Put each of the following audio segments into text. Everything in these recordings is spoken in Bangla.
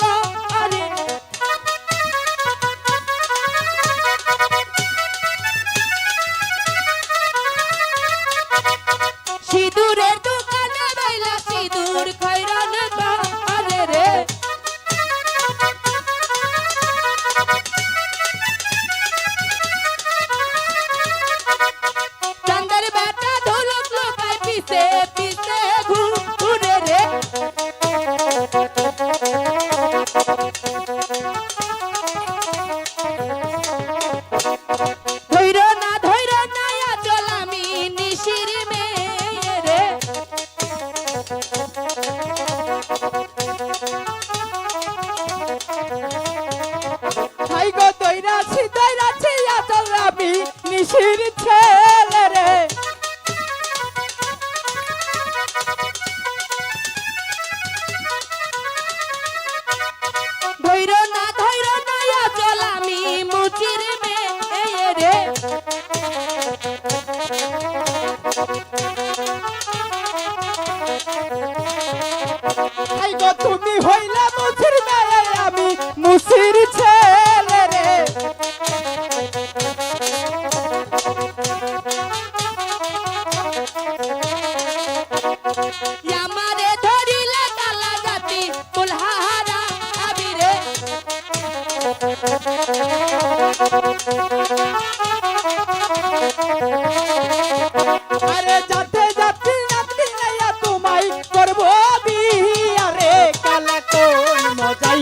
কো আরে। সিঁদুরের দোকানে বাইলা সিঁদুর কইরন দৈরাছি দৈরাছি চল আমি নিশির ছেলে রে। ধৈর না ধৈর না চল আমি মুচির মেয়ে রে। তুমি হইলা মুচির মেয়ে আমি মুচির ছেলে রে। আমারে ধরিলে কালা জাতি কুলহারা আবিরে আরে কোন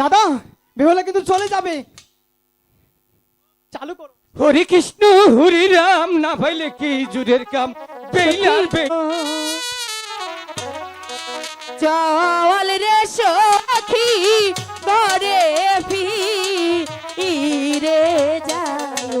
দাদা বেহুলা কিন্তু চলে যাবে। চালু করো। হরে কৃষ্ণ হরে রাম না পাইলে কি জুরের কাম? বেইলার বে চল রে সখী করে ফিরে যাও।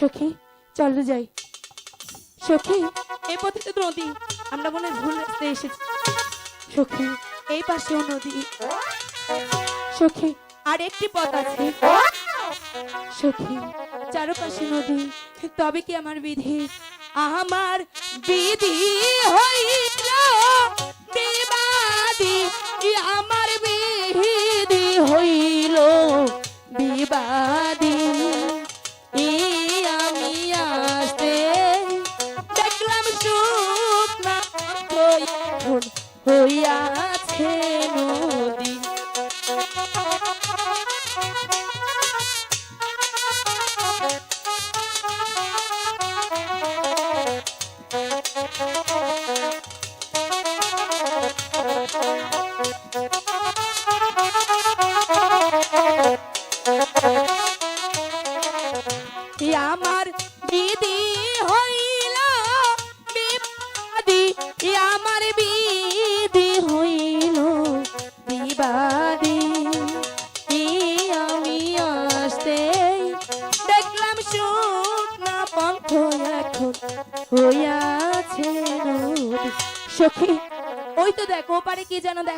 সখী চলো যাই। সখী। এই পথে তো নদী আমরা মনে ভুল রাস্তায় এসেছি। সখী। এই পাশেও নদী। সখী। আর একটি পথ আছে। সখী। চারপাশে নদী তবে কি আমার বিধি? আমার বিধি হইল হইয়াছে। সখী ওই তো দেখো পারে কি যেন দেখ